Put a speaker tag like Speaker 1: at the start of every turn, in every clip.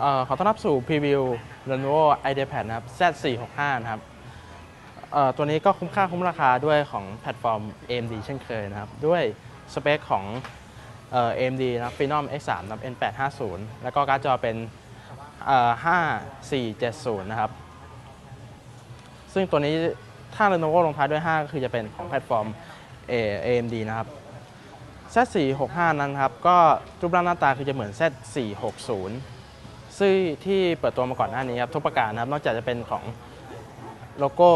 Speaker 1: อขอต้อนรับสู่พรีวิว Lenovo IdeaPad นะครับ Z465 นะครับตัวนี้ก็คุ้มค่าคุ้มราคาด้วยของแพลตฟอร์ม AMD เช่นเคยนะครับ ด้วยสเปคของเอ่อ AMD นะครับ Phenom X3 นะครับ N850 แล้วก็การ์ดจอเป็นเอ่อ5470 นะครับ ซึ่งตัวนี้ถ้า Lenovo ลงท้ายด้วย 5 ก็คือจะเป็นของแพลตฟอร์ม A- AMD นะครับ Z465 นั้นครับ ก็รูปร่างหน้าตาคือจะเหมือน Z460 ซึ่งที่เปิดตัวมาก่อนหน้านี้ครับทุกประการนะครับ นอกจากจะเป็นของโลโก้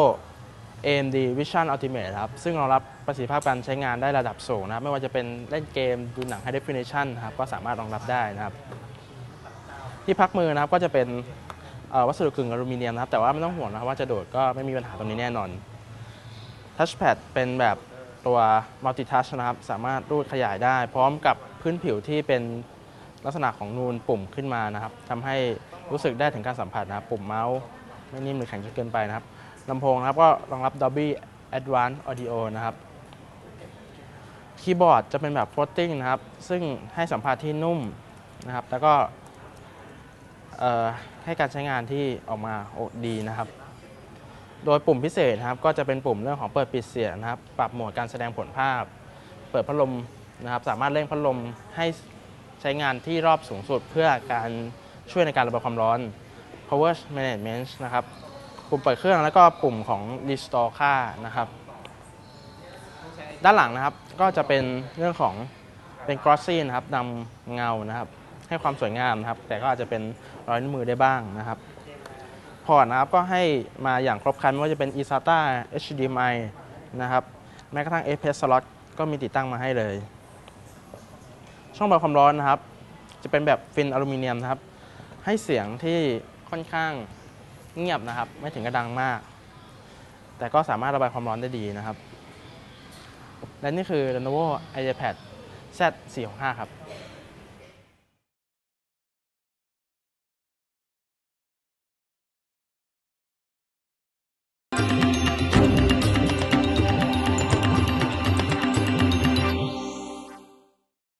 Speaker 1: AMD Vision Ultimate ครับ ซึ่งรองรับประสิทธิภาพการใช้งานได้ระดับสูงนะครับ ไม่ว่าจะเป็นเล่นเกมดูหนัง High Definition นครับ ก็สามารถรองรับได้นะครับ ที่พักมือนะครับก็จะเป็นวัสดุกึ่งอลูมิเนียมนะครับ แต่ว่าไม่ต้องห่วงนะครับว่าจะโดดก็ไม่มีปัญหาตรงนี้แน่นอน Touchpad เป็นแบบตัว Multi Touch นะครับ สามารถรูดขยายได้ พร้อมกับพื้นผิวที่เป็น ลักษณะของนูนปุ่มขึ้นมานะครับทำให้รู้สึกได้ถึงการสัมผัสนะครับ ปุ่มเมาส์ไม่นิ่มหรือแข็งจนเกินไปนะครับลำโพงนะครับก็รองรับ Dolby Advanced Audio นะครับคีย์บอร์ดจะเป็นแบบ floating นะครับ ซึ่งให้สัมผัสที่นุ่มนะครับ แล้วก็ให้การใช้งานที่ออกมาดีนะครับ โดยปุ่มพิเศษนะครับ ก็จะเป็นปุ่มเรื่องของเปิดปิดเสียงนะครับ ปรับโหมดการแสดงผลภาพ เปิดพัดลมนะครับ สามารถเร่งพัดลมให้ ใช้งานที่รอบสูงสุดเพื่อการช่วยในการระบายความร้อน power management นะครับ ปุ่มเปิดเครื่องแล้วก็ปุ่มของ restore ค่านะครับ ด้านหลังนะครับก็จะเป็นเรื่องของเป็น glossy นะครับดำเงานะครับ ให้ความสวยงามนะครับ แต่ก็อาจจะเป็นรอยนิ้วมือได้บ้างนะครับ พอร์ตนะครับก็ให้มาอย่างครบครันไม่ว่าจะเป็น eSATA HDMI นะครับ แม้กระทั่ง APS slot ก็มีติดตั้งมาให้เลย ช่องระบายความร้อนนะครับ จะเป็นแบบฟินอลูมิเนียมนะครับ ให้เสียงที่ค่อนข้างเงียบนะครับ ไม่ถึงกระดังมาก แต่ก็สามารถระบายความร้อนได้ดีนะครับ และนี่คือ Lenovo IdeaPad Z465 ครับ